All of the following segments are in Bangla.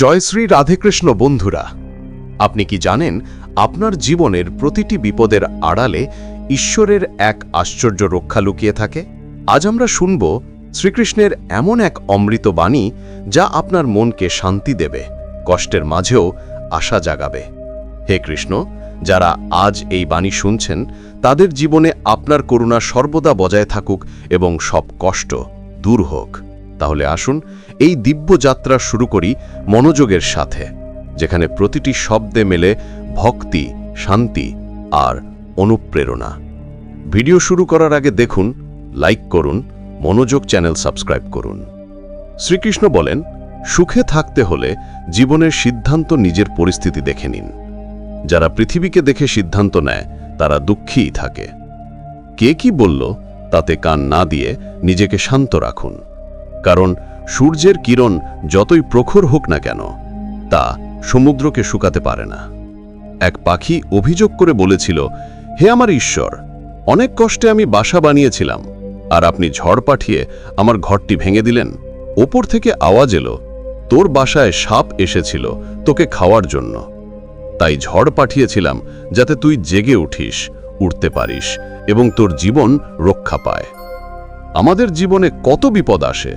জয়শ্রী রাধেকৃষ্ণ বন্ধুরা, আপনি কি জানেন আপনার জীবনের প্রতিটি বিপদের আড়ালে ঈশ্বরের এক আশ্চর্য রক্ষা লুকিয়ে থাকে? আজ আমরা শুনব শ্রীকৃষ্ণের এমন এক অমৃত বাণী যা আপনার মনকে শান্তি দেবে, কষ্টের মাঝেও আশা জাগাবে। হে কৃষ্ণ, যারা আজ এই বাণী শুনছেন, তাদের জীবনে আপনার করুণা সর্বদা বজায় থাকুক এবং সব কষ্ট দূর হোক। তাহলে আসুন এই দিব্য যাত্রা শুরু করি মনোযোগের সাথে, যেখানে প্রতিটি শব্দে মেলে ভক্তি, শান্তি আর অনুপ্রেরণা। ভিডিও শুরু করার আগে দেখুন, লাইক করুন, মনোযোগ চ্যানেল সাবস্ক্রাইব করুন। শ্রীকৃষ্ণ বলেন, সুখে থাকতে হলে জীবনের সিদ্ধান্ত নিজের পরিস্থিতি দেখে নিন। যারা পৃথিবীকে দেখে সিদ্ধান্ত নেয়, তারা দুঃখীই থাকে। কে কি বলল, তাতে কান না দিয়ে নিজেকে শান্ত রাখুন। কারণ সূর্যের কিরণ যতই প্রখর হোক না কেন, তা সমুদ্রকে শুকাতে পারে না। এক পাখি অভিযোগ করে বলেছিল, হে আমার ঈশ্বর, অনেক কষ্টে আমি বাসা বানিয়েছিলাম, আর আপনি ঝড় পাঠিয়ে আমার ঘরটি ভেঙে দিলেন। ওপর থেকে আওয়াজ এলো, তোর বাসায় সাপ এসেছিল তোকে খাওয়ার জন্য। তাই ঝড় পাঠিয়েছিলাম যাতে তুই জেগে উঠিস উঠতে পারিস এবং তোর জীবন রক্ষা পায়। আমাদের জীবনে কত বিপদ আসে,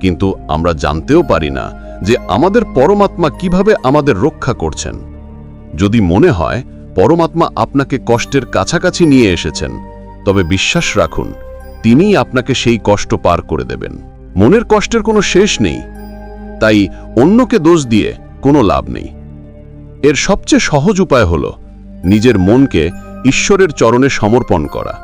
কিন্তু আমরা জানতেও পারি না যে আমাদের পরমাত্মা কীভাবে আমাদের রক্ষা করছেন। যদি মনে হয় পরমাত্মা আপনাকে কষ্টের কাছাকাছি নিয়ে এসেছেন, তবে বিশ্বাস রাখুন, তিনিই আপনাকে সেই কষ্ট পার করে দেবেন। মনের কষ্টের কোনো শেষ নেই, তাই অন্যকে দোষ দিয়ে কোনো লাভ নেই। এর সবচেয়ে সহজ উপায় হল নিজের মনকে ঈশ্বরের চরণে সমর্পণ করা।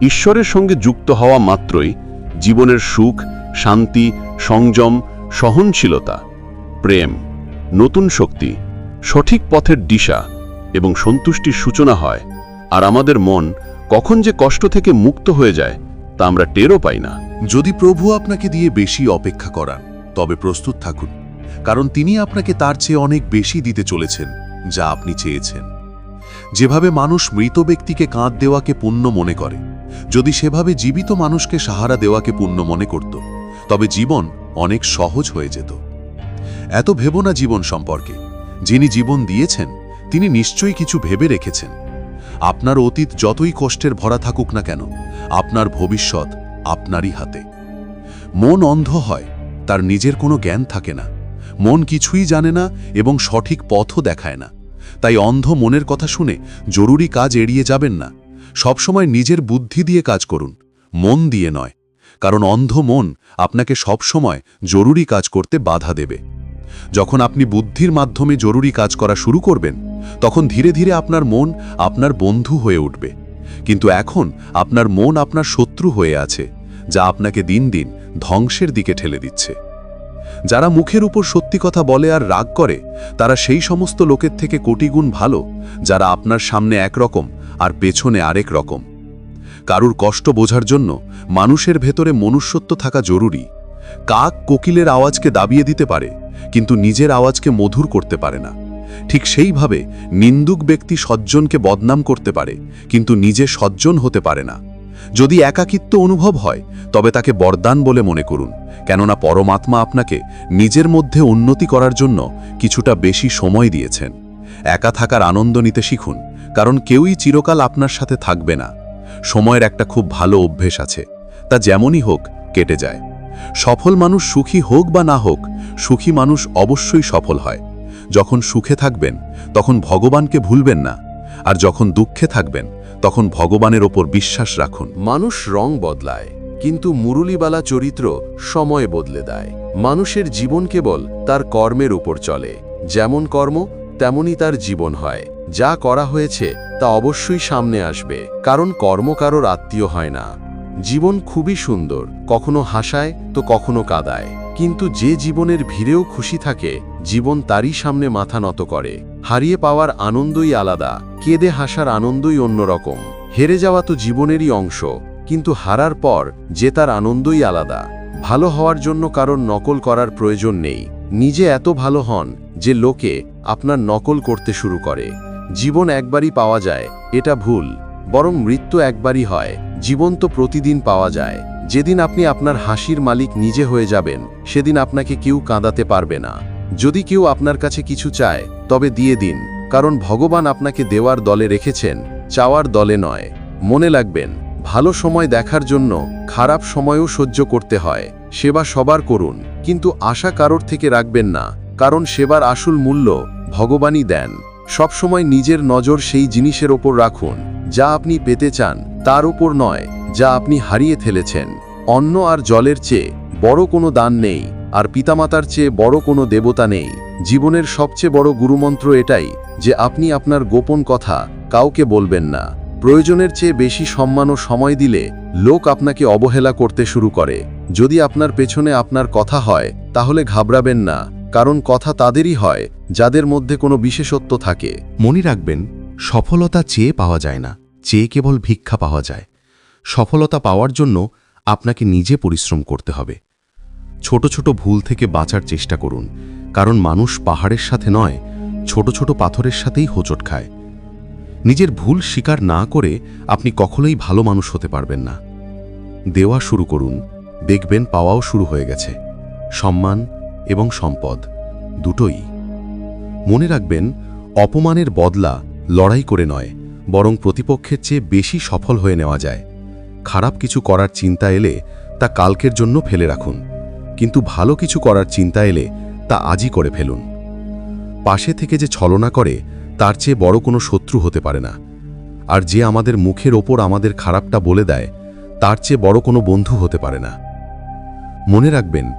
ঈশ্বরের সঙ্গে যুক্ত হওয়া মাত্রই জীবনের সুখ, শান্তি, সংযম, সহনশীলতা, প্রেম, নতুন শক্তি, সঠিক পথের দিশা এবং সন্তুষ্টির সূচনা হয়। আর আমাদের মন কখন যে কষ্ট থেকে মুক্ত হয়ে যায় তা আমরা টেরও পাই না। যদি প্রভু আপনাকে দিয়ে বেশি অপেক্ষা করান, তবে প্রস্তুত থাকুন, কারণ তিনি আপনাকে তার চেয়ে অনেক বেশি দিতে চলেছেন, যা আপনি চেয়েছেন। যেভাবে মানুষ মৃত ব্যক্তিকে কাঁধ দেওয়াকে পুণ্য মনে করে যদি সেভাবে জীবিত মানুষকে সাহারা দেওয়াকে পুণ্য মনে করত, তবে জীবন অনেক সহজ হয়ে যেত। এত ভেব না জীবন সম্পর্কে। যিনি জীবন দিয়েছেন, তিনি নিশ্চয়ই কিছু ভেবে রেখেছেন। আপনার অতীত যতই কষ্টের ভরা থাকুক না কেন, আপনার ভবিষ্যৎ আপনারই হাতে। মন অন্ধ হয়, তার নিজের কোনো জ্ঞান থাকে না। মন কিছুই জানে না এবং সঠিক পথও দেখায় না। তাই অন্ধ মনের কথা শুনে জরুরি কাজ এড়িয়ে যাবেন না। সবসময় নিজের বুদ্ধি দিয়ে কাজ করুন, মন দিয়ে নয়, কারণ অন্ধ মন আপনাকে সবসময় জরুরি কাজ করতে বাধা দেবে। যখন আপনি বুদ্ধির মাধ্যমে জরুরি কাজ করা শুরু করবেন, তখন ধীরে ধীরে আপনার মন আপনার বন্ধু হয়ে উঠবে। কিন্তু এখন আপনার মন আপনার শত্রু হয়ে আছে, যা আপনাকে দিন দিন ধ্বংসের দিকে ঠেলে দিচ্ছে। যারা মুখের উপর সত্যি কথা বলে আর রাগ করে, তারা সেই সমস্ত লোকের থেকে কোটিগুণ ভালো, যারা আপনার সামনে একরকম আর পেছনে আরেক রকম। কারুর কষ্ট বোঝার জন্য মানুষের ভেতরে মনুষ্যত্ব থাকা জরুরি। কাক কোকিলের আওয়াজকে দাবিয়ে দিতে পারে, কিন্তু নিজের আওয়াজকে মধুর করতে পারে না। ঠিক সেইভাবে নিন্দুক ব্যক্তি সজ্জনকে বদনাম করতে পারে, কিন্তু নিজে সজ্জন হতে পারে না। যদি একাকিত্ব অনুভব হয়, তবে তাকে বরদান বলে মনে করুন। কেননা পরমাত্মা আপনাকে নিজের মধ্যে উন্নতি করার জন্য কিছুটা বেশি সময় দিয়েছেন। একা থাকার আনন্দ নিতে শিখুন, কারণ কেউই চিরকাল আপনার সাথে থাকবে না। সময়ের একটা খুব ভালো অভ্যেস আছে, তা যেমনই হোক কেটে যায়। সফল মানুষ সুখী হোক বা না হোক, সুখী মানুষ অবশ্যই সফল হয়। যখন সুখে থাকবেন, তখন ভগবানকে ভুলবেন না, আর যখন দুঃখে থাকবেন তখন ভগবানের ওপর বিশ্বাস রাখুন। মানুষ রং বদলায়, কিন্তু মুরুলিবালা চরিত্র সময় বদলে দেয়। মানুষের জীবন কেবল তার কর্মের উপর চলে। যেমন কর্ম তেমনই তার জীবন হয়। যা করা হয়েছে, তা অবশ্যই সামনে আসবে। কারণ কর্ম কারোর আত্মীয় হয় না। জীবন খুবই সুন্দর, কখনো হাসায়, তো কখনো কাদায়। কিন্তু যে জীবনের ভিড়েও খুশি থাকে, জীবন তারই সামনে মাথা নত করে। হারিয়ে পাওয়ার আনন্দই আলাদা, কেঁদে হাসার আনন্দই অন্যরকম। হেরে যাওয়া তো জীবনেরই অংশ, কিন্তু হারার পর জেতার আনন্দই আলাদা। ভালো হওয়ার জন্য কারণ নকল করার প্রয়োজন নেই। নিজে এত ভালো হন যে লোকে আপনার নকল করতে শুরু করে। জীবন একবারই পাওয়া যায়, এটা ভুল। বরং মৃত্যু একবারই হয়, জীবন তো প্রতিদিন পাওয়া যায়। যেদিন আপনি আপনার হাসির মালিক নিজে হয়ে যাবেন, সেদিন আপনাকে কেউ কাঁদাতে পারবে না। যদি কেউ আপনার কাছে কিছু চায় তবে দিয়ে দিন, কারণ ভগবান আপনাকে দেওয়ার দলে রেখেছেন, চাওয়ার দলে নয়। মনে লাগবেন ভালো সময় দেখার জন্য খারাপ সময়ও সহ্য করতে হয়, সেবা সবার করুন, কিন্তু আশা কারোর থেকে রাখবেন না, কারণ সেবার আসল মূল্য ভগবানই দেন। সবসময় নিজের নজর সেই জিনিসের ওপর রাখুন, যা আপনি পেতে চান, তার উপর নয়, যা আপনি হারিয়ে ফেলেছেন। অন্ন আর জলের চেয়ে বড় কোনো দান নেই, আর পিতামাতার চেয়ে বড় কোনো দেবতা নেই। জীবনের সবচেয়ে বড় গুরুমন্ত্র এটাই যে আপনি আপনার গোপন কথা কাউকে বলবেন না। প্রয়োজনের চেয়ে বেশি সম্মান ও সময় দিলে লোক আপনাকে অবহেলা করতে শুরু করে। যদি আপনার পেছনে আপনার কথা হয়, তাহলে ঘাবড়াবেন না, কারণ কথা তাদেরই হয়, যাদের মধ্যে কোনো বিশেষত্ব থাকে। মনে রাখবেন, সফলতা চেয়ে পাওয়া যায় না, চেয়ে কেবল ভিক্ষা পাওয়া যায়। সফলতা পাওয়ার জন্য আপনাকে নিজে পরিশ্রম করতে হবে। ছোট ছোট ভুল থেকে বাঁচার চেষ্টা করুন। কারণ মানুষ পাহাড়ের সাথে নয়, ছোট ছোট পাথরের সাথেই হোঁচট খায়। নিজের ভুল স্বীকার না করে আপনি কখনোই ভালো মানুষ হতে পারবেন না। দেওয়া শুরু করুন, দেখবেন পাওয়াও শুরু হয়ে গেছে। সম্মান এবং সম্পদ, দুটোই। মনে রাখবেন, অপমানের বদলা লড়াই করে নয়, বরং প্রতিপক্ষের চেয়ে বেশি সফল হয়ে নেওয়া যায়। খারাপ কিছু করার চিন্তা এলে তা কালকের জন্য ফেলে রাখুন। কিন্তু ভালো কিছু করার চিন্তা এলে তা আজই করে ফেলুন। পাশে থেকে যে ছলনা করে, তার চেয়ে বড় কোনো শত্রু হতে পারে না। আর যে আমাদের মুখের ওপর আমাদের খারাপটা বলে দেয়, তার চেয়ে বড় কোনো বন্ধু হতে পারে না। মনে রাখবেন,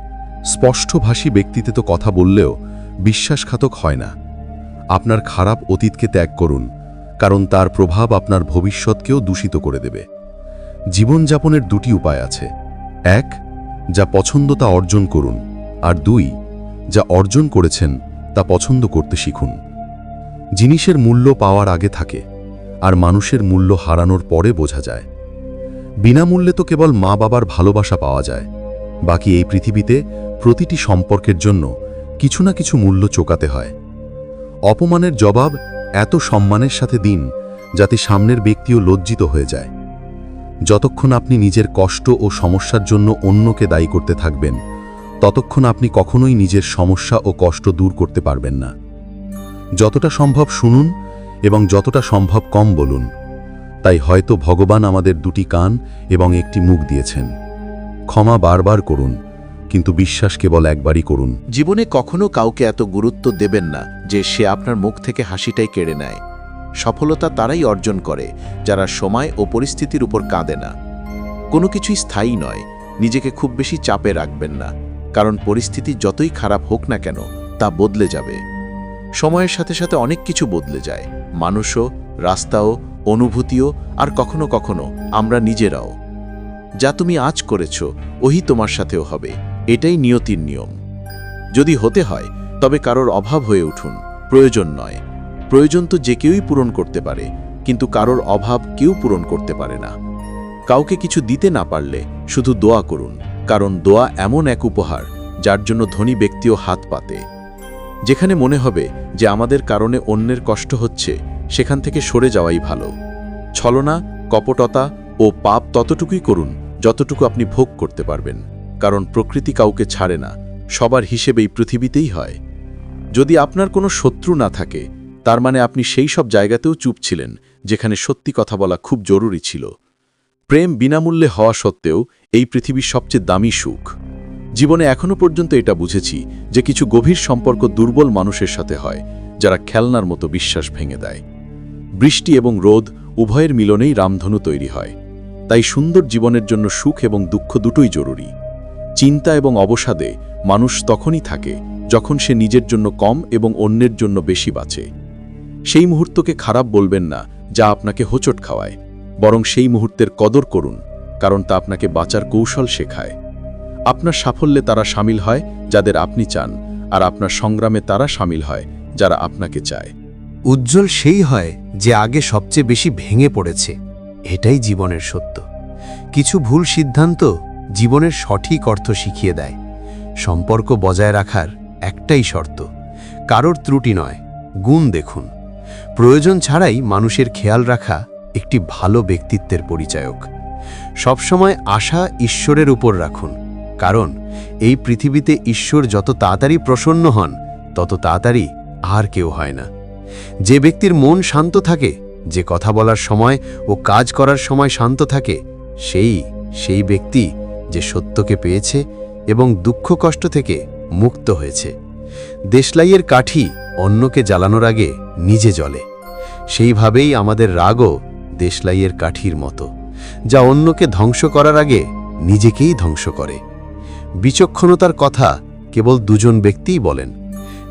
স্পষ্টভাষী ব্যক্তিতে তো কথা বললেও বিশ্বাসঘাতক হয় না। আপনার খারাপ অতীতকে ত্যাগ করুন, কারণ তার প্রভাব আপনার ভবিষ্যৎকেও দূষিত করে দেবে। জীবনযাপনের দুটি উপায় আছে। এক, যা পছন্দ তা অর্জন করুন, আর দুই যা অর্জন করেছেন তা পছন্দ করতে শিখুন। জিনিসের মূল্য পাওয়ার আগে থাকে, আর মানুষের মূল্য হারানোর পরে বোঝা যায়। বিনামূল্যে তো কেবল মা বাবার ভালোবাসা পাওয়া যায়, বাকি এই পৃথিবীতে প্রতিটি সম্পর্কের জন্য কিছু না কিছু মূল্য চোকাতে হয়। অপমানের জবাব এত সম্মানের সাথে দিন, যাতে সামনের ব্যক্তিও লজ্জিত হয়ে যায়। যতক্ষণ আপনি নিজের কষ্ট ও সমস্যার জন্য অন্যকে দায়ী করতে থাকবেন ততক্ষণ আপনি কখনোই নিজের সমস্যা ও কষ্ট দূর করতে পারবেন না। যতটা সম্ভব শুনুন এবং যতটা সম্ভব কম বলুন। তাই হয়তো ভগবান আমাদের দুটি কান এবং একটি মুখ দিয়েছেন। ক্ষমা বারবার করুন, কিন্তু বিশ্বাস কেবল একবারই করুন। জীবনে কখনো কাউকে এত গুরুত্ব দেবেন না যে সে আপনার মুখ থেকে হাসিটাই কেড়ে নেয়। সফলতা তারাই অর্জন করে, যারা সময় ও পরিস্থিতির উপর কাঁদে না। কোনো কিছুই স্থায়ী নয়, নিজেকে খুব বেশি চাপে রাখবেন না। কারণ পরিস্থিতি যতই খারাপ হোক না কেন, তা বদলে যাবে। সময়ের সাথে সাথে অনেক কিছু বদলে যায়। মানুষও, রাস্তাও, অনুভূতিও, আর কখনো কখনো আমরা নিজেরাও। যা তুমি আজ করেছ ওহি তোমার সাথেও হবে। এটাই নিয়তির নিয়ম। যদি হতে হয়, তবে কারোর অভাব হয়ে উঠুন। প্রয়োজন নয়। প্রয়োজন তো যে কেউই পূরণ করতে পারে, কিন্তু কারোর অভাব কেউ পূরণ করতে পারে না। কাউকে কিছু দিতে না পারলে শুধু দোয়া করুন। কারণ দোয়া এমন এক উপহার, যার জন্য ধনী ব্যক্তিও হাত পাতে। যেখানে মনে হবে যে আমাদের কারণে অন্যের কষ্ট হচ্ছে, সেখান থেকে সরে যাওয়াই ভালো। ছলনা, কপটতা ও পাপ ততটুকুই করুন, যতটুকু আপনি ভোগ করতে পারবেন, কারণ প্রকৃতি কাউকে ছাড়ে না, সবার হিসেবেই পৃথিবীতেই হয়। যদি আপনার কোনো শত্রু না থাকে, তার মানে আপনি সেই সব জায়গাতেও চুপ ছিলেন, যেখানে সত্যি কথা বলা খুব জরুরি ছিল। প্রেম বিনামূল্যে হওয়া সত্ত্বেও এই পৃথিবীর সবচেয়ে দামি সুখ। জীবনে এখনও পর্যন্ত এটা বুঝেছি যে কিছু গভীর সম্পর্ক দুর্বল মানুষের সাথে হয়, যারা খেলনার মতো বিশ্বাস ভেঙে দেয়। বৃষ্টি এবং রোদ উভয়ের মিলনেই রামধনু তৈরি হয়। তাই সুন্দর জীবনের জন্য সুখ এবং দুঃখ দুটোই জরুরি। চিন্তা এবং অবসাদে মানুষ তখনই থাকে যখন সে নিজের জন্য কম এবং অন্যের জন্য বেশি বাঁচে। সেই মুহূর্তকে খারাপ বলবেন না যা আপনাকে হোঁচট খাওয়ায়। বরং সেই মুহূর্তের কদর করুন, কারণ তা আপনাকে বাঁচার কৌশল শেখায়। আপনার সাফল্যে তারা সামিল হয় যাদের আপনি চান, আর আপনার সংগ্রামে তারা সামিল হয় যারা আপনাকে চায়। উজ্জ্বল সেই হয় যে আগে সবচেয়ে বেশি ভেঙে পড়েছে। এটাই জীবনের সত্য। কিছু ভুল সিদ্ধান্ত জীবনের সঠিক অর্থ শিখিয়ে দেয়। সম্পর্ক বজায় রাখার একটাই শর্ত, কারোর ত্রুটি নয়। গুণ দেখুন। প্রয়োজন ছাড়াই মানুষের খেয়াল রাখা একটি ভালো ব্যক্তিত্বের পরিচায়ক। সবসময় আশা ঈশ্বরের উপর রাখুন, কারণ এই পৃথিবীতে ঈশ্বর যত তাড়াতাড়ি প্রসন্ন হন, তত তাড়াতাড়ি আর কেউ হয় না। যে ব্যক্তির মন শান্ত থাকে, যে কথা বলার সময় ও কাজ করার সময় শান্ত থাকে, সেই সেই ব্যক্তি যে সত্যকে পেয়েছে এবং দুঃখ কষ্ট থেকে মুক্ত হয়েছে। দেশলাইয়ের কাঠি অন্যকে জ্বালানোর আগে নিজে জ্বলে। সেইভাবেই আমাদের রাগও দেশলাইয়ের কাঠির মতো, যা অন্যকে ধ্বংস করার আগে নিজেকেই ধ্বংস করে। বিচক্ষণতার কথা কেবল দুজন ব্যক্তিই বলেন,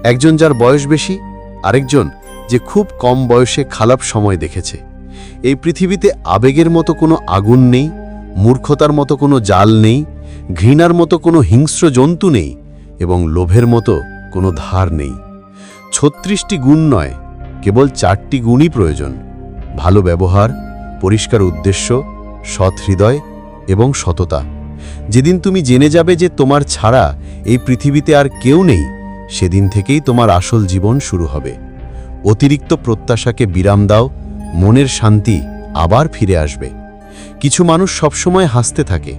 একজন যার বয়স বেশি, আরেকজন যে খুব কম বয়সে খারাপ সময় দেখেছে। এই পৃথিবীতে আবেগের মতো কোনো আগুন নেই, মূর্খতার মতো কোনো জাল নেই, ঘৃণার মতো কোনো হিংস্র জন্তু নেই এবং লোভের মতো কোনো ধার নেই। ছত্রিশটি গুণ নয়, কেবল চারটি গুণই প্রয়োজন। ভালো ব্যবহার, পরিষ্কার উদ্দেশ্য, সৎ হৃদয় এবং সততা। যেদিন তুমি জেনে যাবে যে তোমার ছাড়া এই পৃথিবীতে আর কেউ নেই, সেদিন থেকেই তোমার আসল জীবন শুরু হবে। অতিরিক্ত প্রত্যাশাকে বিরাম দাও, মনের শান্তি আবার ফিরে আসবে। কিছু মানুষ সবসময় হাসতে থাকে,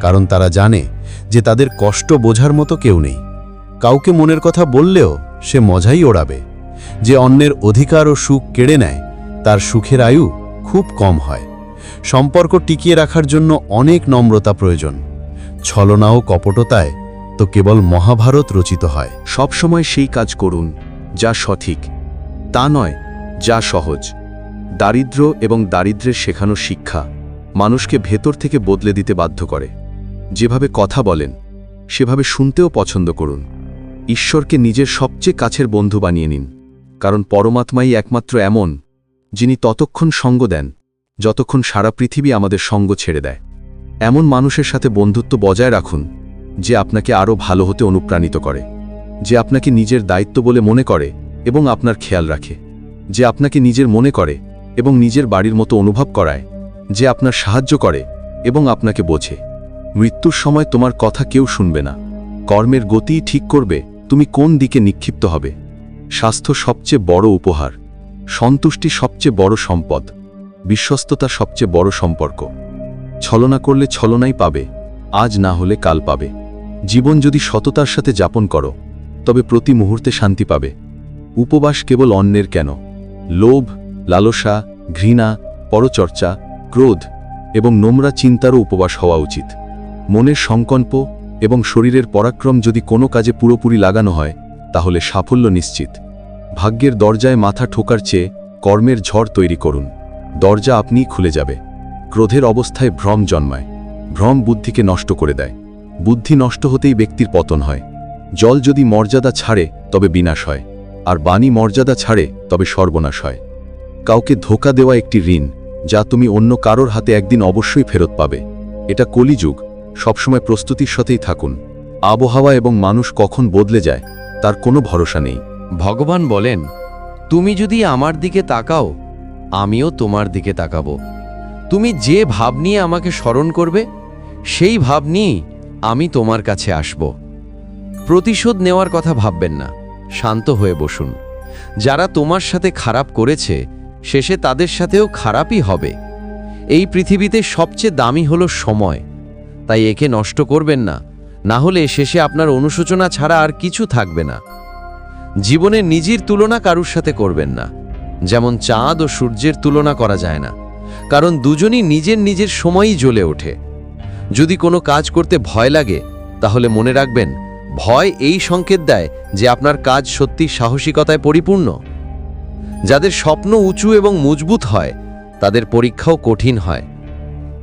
কারণ তারা জানে যে তাদের কষ্ট বোঝার মতো কেউ নেই। কাউকে মনের কথা বললেও সে মজাই ওড়াবে, যে অন্যের অধিকার ও সুখ কেড়ে নেয়। তার সুখের আয়ু খুব কম হয়। সম্পর্ক টিকিয়ে রাখার জন্য অনেক নম্রতা প্রয়োজন। ছলনা ও কপটতায় তো কেবল মহাভারত রচিত হয়। সবসময় সেই কাজ করুন, যা সঠিক। তা নয়, যা সহজ। দারিদ্র্য এবং দারিদ্র্যের শেখানো শিক্ষা মানুষকে ভেতর থেকে বদলে দিতে বাধ্য করে। যেভাবে কথা বলেন, সেভাবে শুনতেও পছন্দ করুন। ঈশ্বরকে নিজের সবচেয়ে কাছের বন্ধু বানিয়ে নিন, কারণ পরমাত্মাই একমাত্র এমন যিনি ততক্ষণ সঙ্গ দেন, যতক্ষণ সারা পৃথিবী আমাদের সঙ্গ ছেড়ে দেয়। এমন মানুষের সাথে বন্ধুত্ব বজায় রাখুন, যে আপনাকে আরও ভালো হতে অনুপ্রাণিত করে, যে আপনাকে নিজের দায়িত্ব বলে মনে করে এবং আপনার খেয়াল রাখে, যে আপনাকে নিজের মনে করে এবং নিজের বাড়ির মতো অনুভব করায়, যে আপনার সাহায্য করে এবং আপনাকে বোঝে। মৃত্যুর সময় তোমার কথা কেউ শুনবে না। কর্মের গতিই ঠিক করবে, তুমি কোন দিকে নিক্ষিপ্ত হবে। স্বাস্থ্য সবচেয়ে বড় উপহার। সন্তুষ্টি সবচেয়ে বড় সম্পদ, বিশ্বস্ততা সবচেয়ে বড় সম্পর্ক। ছলনা করলে ছলনাই পাবে, আজ না হলে কাল পাবে। জীবন যদি সততার সাথে যাপন করো, তবে প্রতি মুহূর্তে শান্তি পাবে। উপবাস কেবল অন্যের কেন? লোভ, লালসা, ঘৃণা, পরচর্চা, ক্রোধ এবং নোংরা চিন্তারও উপবাস হওয়া উচিত। মনের সংকল্প এবং শরীরের পরাক্রম যদি কোনো কাজে পুরোপুরি লাগানো হয়, তাহলে সাফল্য নিশ্চিত। ভাগ্যের দরজায় মাথা ঠোকার চেয়ে কর্মের ঝড় তৈরি করুন। দরজা আপনিই খুলে যাবে। ক্রোধের অবস্থায় ভ্রম জন্মায়। ভ্রম বুদ্ধিকে নষ্ট করে দেয়। বুদ্ধি নষ্ট হতেই ব্যক্তির পতন হয়। জল যদি মর্যাদা ছাড়ে, তবে বিনাশ হয়। আর বাণী মর্যাদা ছাড়ে, তবে সর্বনাশ হয়। কাউকে ধোকা দেওয়া একটি ঋণ, যা তুমি অন্য কারোর হাতে একদিন অবশ্যই ফেরত পাবে। এটা কলিযুগ। সবসময় প্রস্তুতির সাথেই থাকুন। আবহাওয়া এবং মানুষ কখন বদলে যায়, তার কোনো ভরসা নেই। ভগবান বলেন, তুমি যদি আমার দিকে তাকাও, আমিও তোমার দিকে তাকাবো। তুমি যে ভাব নিয়ে আমাকে স্মরণ করবে, সেই ভাব নিয়েই আমি তোমার কাছে আসব। প্রতিশোধ নেওয়ার কথা ভাববেন না, শান্ত হয়ে বসুন। যারা তোমার সাথে খারাপ করেছে, শেষে তাদের সাথেও খারাপই হবে। এই পৃথিবীতে সবচেয়ে দামি হলো সময়। তাই একে নষ্ট করবেন না না হলে শেষে আপনার অনুশোচনা ছাড়া আর কিছু থাকবে না। জীবনে নিজের তুলনা কারুর সাথে করবেন না। যেমন চাঁদ ও সূর্যের তুলনা করা যায় না। কারণ দুজনই নিজের নিজের সময়ই জ্বলে ওঠে। যদি কোনো কাজ করতে ভয় লাগে, তাহলে মনে রাখবেন, ভয় এই সংকেত দেয় যে আপনার কাজ সত্যি সাহসিকতায় পরিপূর্ণ। যাদের স্বপ্ন উঁচু এবং মজবুত হয়, তাদের পরীক্ষাও কঠিন হয়।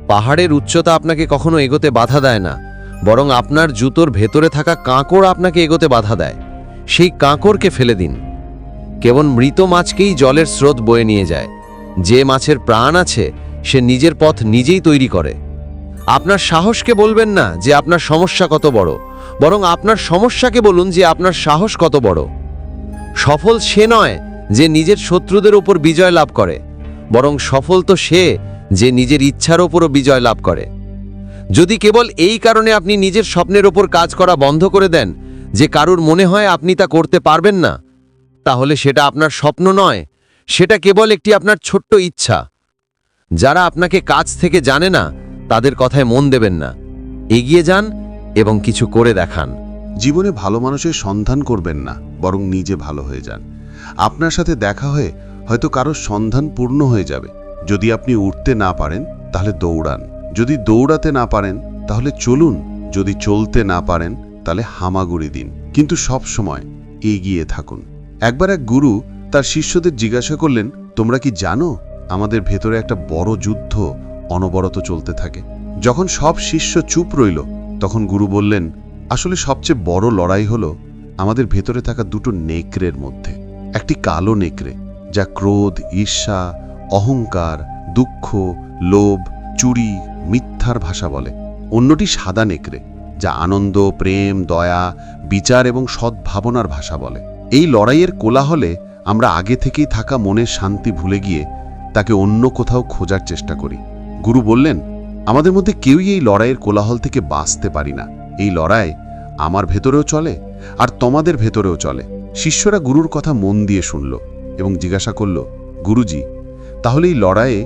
পাহাড়ের উচ্চতা আপনাকে কখনো এগোতে বাধা দেয় না, বরং আপনার জুতোর ভেতরে থাকা কাঁকড় আপনাকে এগোতে বাধা দেয়। সেই কাঁকড়কে ফেলে দিন। কেবল মৃত মাছকেই জলের স্রোত বয়ে নিয়ে যায়। যে মাছের প্রাণ আছে, সে নিজের পথ নিজেই তৈরি করে। আপনার সাহসকে বলবেন না যে আপনার সমস্যা কত বড়, বরং আপনার সমস্যাকে বলুন যে আপনার সাহস কত বড়। সফল সে নয় যে নিজের শত্রুদের ওপর বিজয় লাভ করে, বরং সফল তো সে যে নিজের ইচ্ছার ওপরও বিজয় লাভ করে। যদি কেবল এই কারণে আপনি নিজের স্বপ্নের ওপর কাজ করা বন্ধ করে দেন যে কারুর মনে হয় আপনি তা করতে পারবেন না, তাহলে সেটা আপনার স্বপ্ন নয়। সেটা কেবল একটি আপনার ছোট্ট ইচ্ছা। যারা আপনাকে কাজ থেকে জানে না, তাদের কথায় মন দেবেন না। এগিয়ে যান এবং কিছু করে দেখান। জীবনে ভালো মানুষের সন্ধান করবেন না, বরং নিজে ভালো হয়ে যান। আপনার সাথে দেখা হয়ে হয়তো কারোর সন্ধান পূর্ণ হয়ে যাবে। যদি আপনি উঠতে না পারেন, তাহলে দৌড়ান। যদি দৌড়াতে না পারেন, তাহলে চলুন। যদি চলতে না পারেন তাহলে হামাগুড়ি দিন। কিন্তু সব সময় এগিয়ে থাকুন। একবার এক গুরু তার শিষ্যদের জিজ্ঞাসা করলেন, তোমরা কি জানো, আমাদের ভেতরে একটা বড় যুদ্ধ অনবরত চলতে থাকে। যখন সব শিষ্য চুপ রইল, তখন গুরু বললেন, আসলে সবচেয়ে বড় লড়াই হলো আমাদের ভেতরে থাকা দুটো নেকড়ের মধ্যে। একটি কালো নেকড়ে, যা ক্রোধ, ঈর্ষা, অহংকার, দুঃখ, লোভ, চুরি, মিথ্যার ভাষা বলে। অন্যটি সাদা নেকড়ে যা আনন্দ, প্রেম, দয়া, বিচার এবং সদ্ভাবনার ভাষা বলে। এই লড়াইয়ের কোলাহলে আমরা আগে থেকেই থাকা মনের শান্তি ভুলে গিয়ে তাকে অন্য কোথাও খোঁজার চেষ্টা করি। গুরু বললেন, আমাদের মধ্যে কেউই এই লড়াইয়ের কোলাহল থেকে বাঁচতে পারি না। এই লড়াই আমার ভেতরেও চলে আর তোমাদের ভেতরেও চলে। শিষ্যরা গুরুর কথা মন দিয়ে শুনল এবং জিজ্ঞাসা করল, গুরুজি, তাহলে এই লড়াইয়ে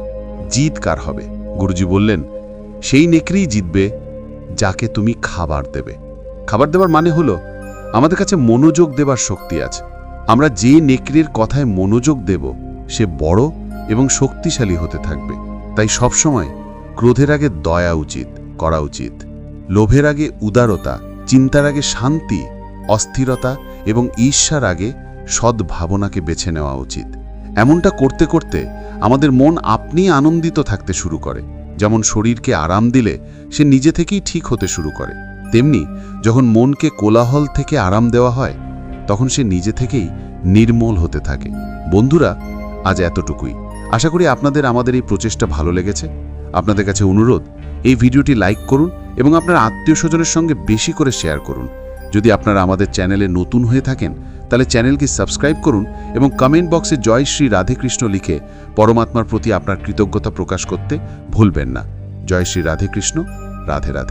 জিত কার হবে? গুরুজি বললেন, সেই নেকড়েই জিতবে যাকে তুমি খাবার দেবে। খাবার দেওয়ার মানে হলো, আমাদের কাছে মনোযোগ দেবার শক্তি আছে। আমরা যে নেকড়ের কথায় মনোযোগ দেব, সে বড় এবং শক্তিশালী হতে থাকবে। তাই সবসময় ক্রোধের আগে দয়া উচিত, করা উচিত। লোভের আগে উদারতা, চিন্তার আগে শান্তি, অস্থিরতা এবং ঈর্ষার আগে সদ্ভাবনাকে বেছে নেওয়া উচিত। এমনটা করতে করতে আমাদের মন আপনি আনন্দিত থাকতে শুরু করে। যেমন শরীরকে আরাম দিলে, সে নিজে থেকেই ঠিক হতে শুরু করে। তেমনি, যখন মনকে কোলাহল থেকে আরাম দেওয়া হয়, তখন সে নিজে থেকেই নির্মল হতে থাকে। বন্ধুরা, আজ এতটুকুই। আশা করি আপনাদের আমাদের এই প্রচেষ্টা ভালো লেগেছে। আপনাদের কাছে অনুরোধ, এই ভিডিওটি লাইক করুন এবং আপনার আত্মীয় স্বজনের সঙ্গে বেশি করে শেয়ার করুন। যদি আপনারা আমাদের চ্যানেলে নতুন হয়ে থাকেন তাহলে চ্যানেলকে সাবস্ক্রাইব করুন এবং কমেন্ট বক্সে জয় শ্রী রাধেকৃষ্ণ লিখে পরমাত্মার প্রতি আপনার কৃতজ্ঞতা প্রকাশ করতে ভুলবেন না। জয় শ্রী রাধেকৃষ্ণ রাধে রাধে।